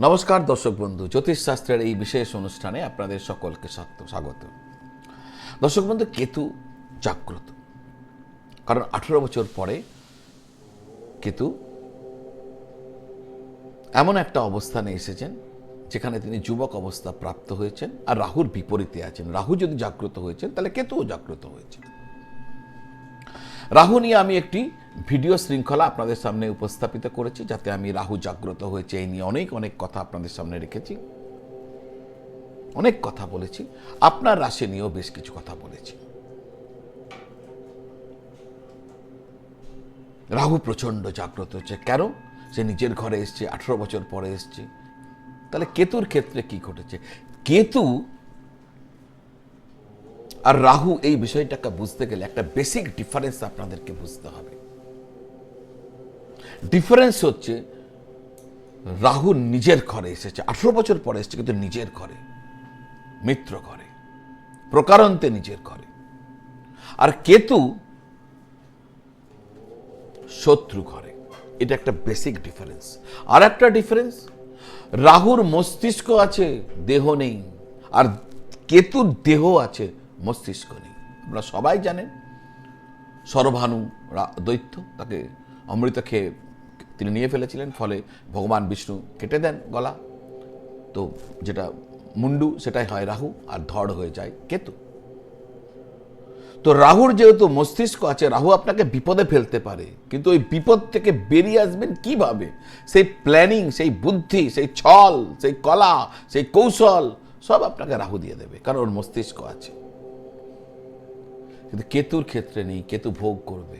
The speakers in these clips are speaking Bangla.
নমস্কার, দর্শক বন্ধু। জ্যোতিষশাস্ত্রের এই বিশেষ অনুষ্ঠানে আপনাদের সকলকে স্বাগত- দর্শক বন্ধু, কেতু জাগ্রত। কারণ আঠেরো বছর পরে কেতু এমন একটা অবস্থানে এসেছেন, যেখানে তিনি যুবক অবস্থা প্রাপ্ত হয়েছেন আর রাহুর বিপরীতে আছেন। রাহু যদি জাগ্রত হয়েছেন, তাহলে কেতুও জাগ্রত হয়েছে রাহু নিয়ে আমি একটি ভিডিও শৃঙ্খলা আপনাদের সামনে উপস্থাপিত করেছি, যাতে আমি রাহু জাগ্রত হয়েছে, এই নিয়ে অনেক অনেক কথা আপনাদের সামনে রেখেছি। অনেক কথা বলেছি। আপনার রাশি নিয়েও বেশ কিছু কথা বলেছি। রাহু প্রচণ্ড জাগ্রত হচ্ছে। কেন? সে নিজের ঘরে এসছে, আঠেরো বছর পরে এসছে। তাহলে কেতুর ক্ষেত্রে কি ঘটেছে? কেতু আর রাহু এই বিষয়টাকে বুঝতে গেলে একটা বেসিক ডিফারেন্স আপনাদেরকে বুঝতে হবে। ডিফারেন্স হচ্ছে, রাহু নিজের ঘরে এসেছে। আঠেরো বছর পরে এসেছে, কিন্তু নিজের ঘরে, মিত্র ঘরে, প্রকারান্তে নিজের ঘরে। আর কেতু শত্রু ঘরে। এটা একটা বেসিক ডিফারেন্স আর একটা ডিফারেন্স রাহুর মস্তিষ্ক আছে, দেহ নেই। আর কেতুর দেহ আছে, মস্তিষ্ক নেই। আপনারা সবাই জানেন সরভানু দৈত্য, তাকে অমৃত খেয়ে তিনি নিয়ে ফেলেছিলেন, ফলে ভগবান বিষ্ণু কেটে দেন গলা। তো যেটা মুন্ডু, সেটাই হয় রাহু, আর ধড় হয়ে যায় কেতু। তো রাহুর যেহেতু মস্তিষ্ক আছে, রাহু আপনাকে বিপদে ফেলতে পারে, কিন্তু ওই বিপদ থেকে বেরিয়ে আসবেন কীভাবে? সেই প্ল্যানিং সেই বুদ্ধি, সেই ছল, সেই কলা, সেই কৌশল, সব আপনাকে রাহু দিয়ে দেবে, কারণ ওর মস্তিষ্ক আছে। কিন্তু কেতুর ক্ষেত্রে নেই, কেতু ভোগ করবে।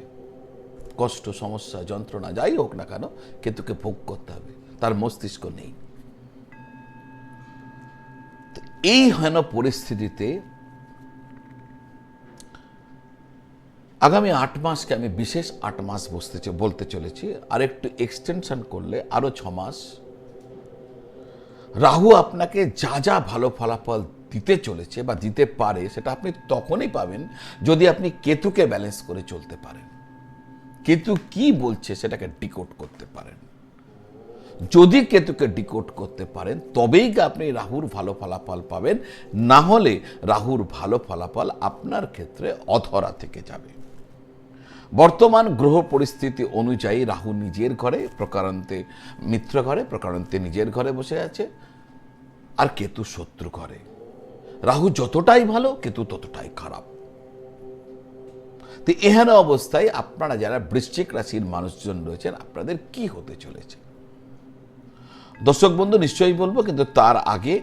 কষ্ট, সমস্যা, যন্ত্রণা, যাই হোক না কেন, কেতুকে ভোগ করতে হবে। তার মস্তিষ্ক নেই। এই হেন পরিস্থিতিতে আগামী আট মাসকে আমি বিশেষ আট মাস বসতে বলতে চলেছি। আর একটু এক্সটেনশন করলে আরও ছ মাস। রাহু আপনাকে যা যা ভালো ফলাফল দিতে চলেছে বা দিতে পারে, সেটা আপনি তখনই পাবেন যদি আপনি কেতুকে ব্যালেন্স করে চলতে পারেন। কেতু কি বলছে সেটাকে ডিকোড করতে পারেন। যদি কেতুকে ডিকোড করতে পারেন, তবেই আপনি রাহুর ভালো ফলাফল পাবেন। না হলে রাহুর ভালো ফলাফল আপনার ক্ষেত্রে অধরা থেকে যাবে। বর্তমান গ্রহ পরিস্থিতি অনুযায়ী রাহু নিজের ঘরে, প্রকারান্তে মিত্র ঘরে, প্রকারান্তে নিজের ঘরে বসে আছে। আর কেতু শত্রু ঘরে। রাহু যতটাই ভালো, কেতু ততটাই খারাপ। তো এহেন অবস্থায় আপনারা যারা বৃশ্চিক রাশির মানুষজন রয়েছেন, আপনাদের কি হতে চলেছে? দর্শক বন্ধু, নিশ্চয়ই বলব, কিন্তু তার আগে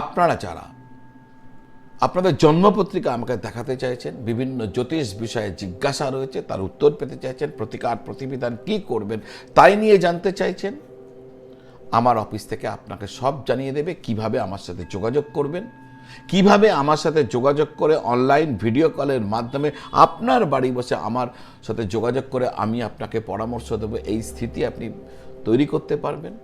আপনারা যারা আপনাদের জন্মপত্রিকা আমাকে দেখাতে চাইছেন, বিভিন্ন জ্যোতিষ বিষয়ে জিজ্ঞাসা রয়েছে, তার উত্তর পেতে চাইছেন, প্রতিকার প্রতিবিধান কি করবেন তাই নিয়ে জানতে চাইছেন, আমার অফিস থেকে আপনাকে সব জানিয়ে দেবে, কীভাবে আমার সাথে যোগাযোগ করবেন। কীভাবে আমার সাথে যোগাযোগ করে অনলাইন ভিডিও কলের মাধ্যমে আপনার বাড়ি বসে আমার সাথে যোগাযোগ করে আমি আপনাকে পরামর্শ দেবো, এই স্থিতি আপনি তৈরি করতে পারবেন?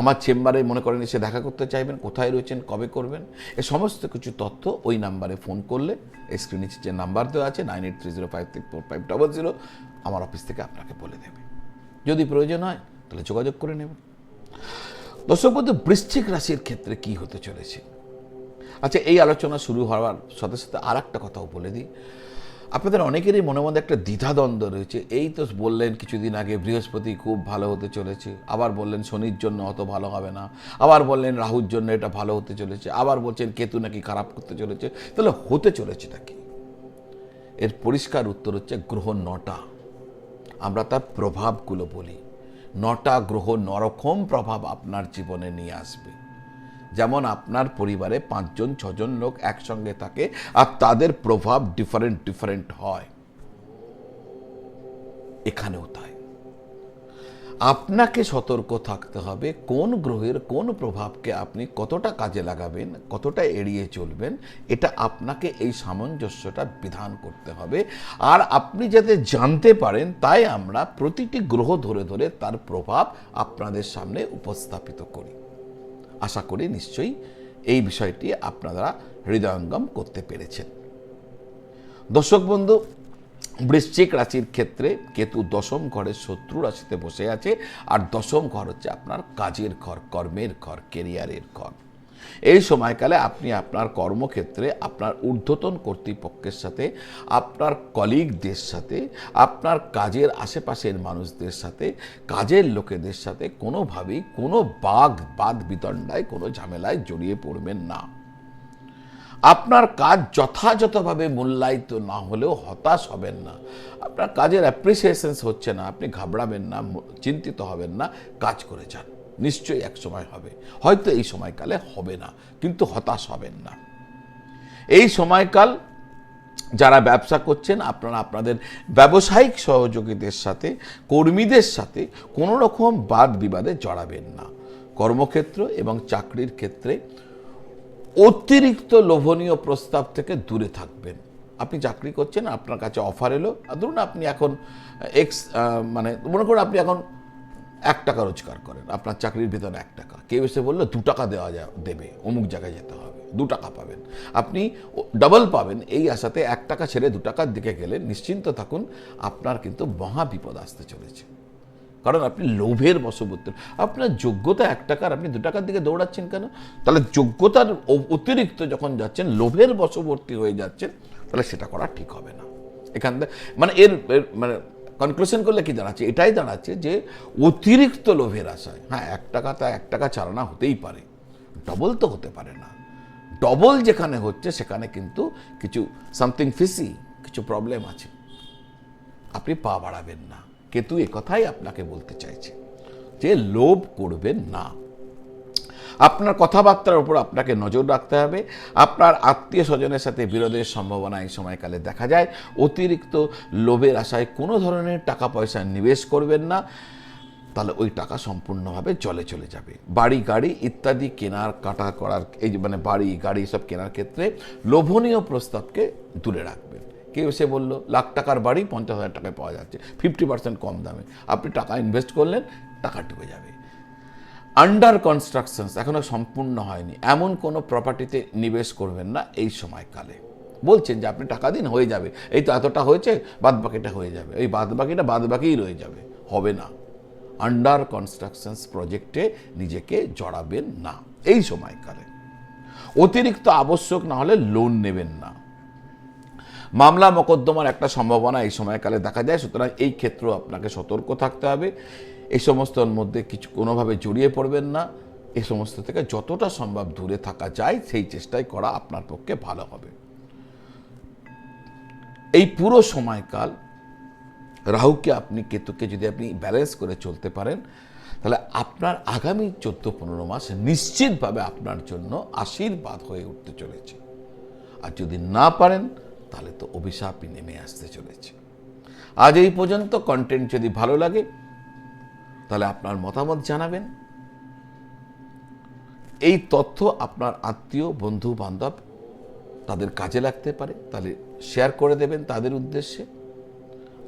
আমার চেম্বারে মনে করেন এসে দেখা করতে চাইবেন, কোথায় রয়েছেন, কবে করবেন, এ সমস্ত কিছু তথ্য ওই নাম্বারে ফোন করলে স্ক্রিনে যে নাম্বার দেওয়া আছে nine eight three zero five three four five double zero আমার অফিস থেকে আপনাকে বলে দেবে। যদি প্রয়োজন হয়, তাহলে যোগাযোগ করে নেবেন। দর্শক বন্ধু বৃশ্চিক রাশির ক্ষেত্রে কি হতে চলেছে? আচ্ছা এই আলোচনা শুরু হওয়ার সাথে সাথে আর একটা কথাও বলে দিই। আপনাদের অনেকেরই মনে মধ্যে একটা দ্বিধাদ্বন্দ্ব রয়েছে। এই তো বললেন কিছুদিন আগে বৃহস্পতি খুব ভালো হতে চলেছে, আবার বললেন শনির জন্য অত ভালো হবে না, আবার বললেন রাহুর জন্য এটা ভালো হতে চলেছে, আবার বলছেন কেতু নাকি খারাপ করতে চলেছে। তাহলে হতে চলেছে নাকি এর পরিষ্কার উত্তর হচ্ছে গ্রহ নটা। আমরা তার প্রভাবগুলো বলি। নটা গ্রহ নরকম প্রভাব আপনার জীবনে নিয়ে আসবে। যেমন আপনার পরিবারে পাঁচজন, ছজন লোক একসঙ্গে থাকে আর তাদের প্রভাব ডিফারেন্ট ডিফারেন্ট হয়। এখানেও তাই। আপনাকে সতর্ক থাকতে হবে কোন গ্রহের কোন প্রভাবকে আপনি কতটা কাজে লাগাবেন, কতটা এড়িয়ে চলবেন, এটা আপনাকে এই সামঞ্জস্যটা বিধান করতে হবে। আর আপনি যাতে জানতে পারেন, তাই আমরা প্রতিটি গ্রহ ধরে ধরে তার প্রভাব আপনাদের সামনে উপস্থাপিত করি। আশা করি নিশ্চয়ই এই বিষয়টি আপনারা হৃদয়ঙ্গম করতে পেরেছেন। দর্শক বন্ধু বৃশ্চিক রাশির ক্ষেত্রে কেতু দশম ঘরের শত্রু রাশিতে বসে আছে, আর দশম ঘর হচ্ছে আপনার কাজের ঘর, কর্মের ঘর কেরিয়ারের ঘর। এই সময়কালে আপনি আপনার কর্মক্ষেত্রে আপনার ঊর্ধ্বতন কর্তৃপক্ষের সাথে, আপনার কলিগদের সাথে, আপনার কাজের আশেপাশের মানুষদের সাথে, কাজের লোকেদের সাথে কোনোভাবেই কোনো বাঘ বাদ বিতণ্ডায় কোনো ঝামেলায় জড়িয়ে পড়বেন না। আপনার কাজ যথাযথভাবে মূল্যায়িত না হলেও হতাশ হবেন না। আপনার কাজের অ্যাপ্রিসিয়েশনস হচ্ছে না, আপনি ঘাবড়াবেন না চিন্তিত হবেন না, কাজ করে যান। নিশ্চয়ই এক সময় হবে। হয়তো এই সময়কালে হবে না, কিন্তু হতাশ হবেন না। এই সময়কাল যারা ব্যবসা করছেন, আপনারা আপনাদের ব্যবসায়িক সহযোগীদের সাথে, কর্মীদের সাথে কোনো রকম বাদ বিবাদে জড়াবেন না। কর্মক্ষেত্র এবং চাকরির ক্ষেত্রে অতিরিক্ত লোভনীয় প্রস্তাব থেকে দূরে থাকবেন। আপনি চাকরি করছেন, আপনার কাছে অফার এলো। ধরুন আপনি এখন এক্স মানে মনে করুন আপনি এখন এক টাকা রোজগার করেন, আপনার চাকরির বেতন এক টাকা। কেউ এসে বলল, দু টাকা দেওয়া যা, দেবে, অমুক জায়গায় যেতে হবে, দু টাকা পাবেন। আপনি ডাবল পাবেন এই আশাতে এক টাকা ছেড়ে দু টাকার দিকে গেলে নিশ্চিন্ত থাকুন, আপনার কিন্তু মহা বিপদ আসতে চলেছে। কারণ আপনি লোভের বশবর্তী আপনার যোগ্যতা এক টাকার, আপনি দু টাকার দিকে দৌড়াচ্ছেন কেন? তাহলে যোগ্যতার অতিরিক্ত যখন যাচ্ছেন, লোভের বশবর্তী হয়ে যাচ্ছেন, তাহলে সেটা করা ঠিক হবে না। এখান থেকে মানে এর মানে কনক্লুশন করলে কি দাঁড়াচ্ছে? এটাই দাঁড়াচ্ছে যে অতিরিক্ত লোভের আশায় হ্যাঁ এক টাকা তা এক টাকা চালানা হতেই পারে। ডবল তো হতে পারে না। ডবল যেখানে হচ্ছে, সেখানে কিন্তু কিছু সামথিং ফিসি কিছু প্রবলেম আছে। আপনি পা বাড়াবেন না। কেতু কথাই আপনাকে বলতে চাইছে যে লোভ করবেন না। আপনার কথাবার্তার উপর আপনাকে নজর রাখতে হবে। আপনার আত্মীয় স্বজনের সাথে বিরোধের সম্ভাবনা এই সময়কালে দেখা যায়। অতিরিক্ত লোভের আশায় কোনো ধরনের টাকা পয়সা নিবেশ করবেন না। তাহলে ওই টাকা সম্পূর্ণভাবে জলে চলে যাবে। বাড়ি, গাড়ি ইত্যাদি কেনার, কাটা করার, এই মানে বাড়ি, গাড়ি সব কেনার ক্ষেত্রে লোভনীয় প্রস্তাবকে দূরে রাখবেন। কেউ এসে বলল, লাখ টাকার বাড়ি পঞ্চাশ হাজার টাকায় পাওয়া যাচ্ছে। ফিফটি পার্সেন্ট কম দামে। আপনি টাকা ইনভেস্ট করলেন, টাকা ডুবে যাবে। আন্ডার কনস্ট্রাকশনস এখনও সম্পূর্ণ হয়নি। এমন কোনো প্রপার্টিতে নিবেশ করবেন না এই সময়কালে। বলছেন যে, আপনি টাকা দিন, হয়ে যাবে। এই তো এতটা হয়েছে, বাদ বাকিটা হয়ে যাবে। এই বাদ বাকিটা বাদ বাকিই রয়ে যাবে। হবে না। আন্ডার কনস্ট্রাকশনস প্রজেক্টে নিজেকে জড়াবেন না। এই সময়কালে। অতিরিক্ত আবশ্যক না হলে লোন নেবেন না। মামলা মোকদ্দমার একটা সম্ভাবনা এই সময়কালে দেখা যায়। সুতরাং এই ক্ষেত্রেও আপনাকে সতর্ক থাকতে হবে। এই সমস্তর মধ্যে কিছু কোনোভাবে জড়িয়ে পড়বেন না। এই সমস্ত থেকে যতটা সম্ভব দূরে থাকা যায়, সেই চেষ্টাই করা আপনার পক্ষে ভালো হবে। এই পুরো সময়কাল রাহুকে আপনি, কেতুকে যদি আপনি ব্যালেন্স করে চলতে পারেন, তাহলে আপনার আগামী চোদ্দ পনেরো মাস নিশ্চিতভাবে আপনার জন্য আশীর্বাদ হয়ে উঠতে চলেছে। আর যদি না পারেন তাহলে তো অভিশাপই নেমে আসতে চলেছে। আজ এই পর্যন্ত কন্টেন্ট যদি ভালো লাগে, তাহলে আপনার মতামত জানাবেন। এই তথ্য আপনার আত্মীয়, বন্ধু, বান্ধব তাদের কাজে লাগতে পারে, তাহলে শেয়ার করে দেবেন তাদের উদ্দেশ্যে।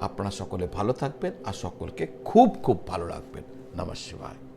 আপনারা সকলে ভালো থাকবেন আর সকলকে খুব খুব ভালো রাখবেন। নমঃ শিবায়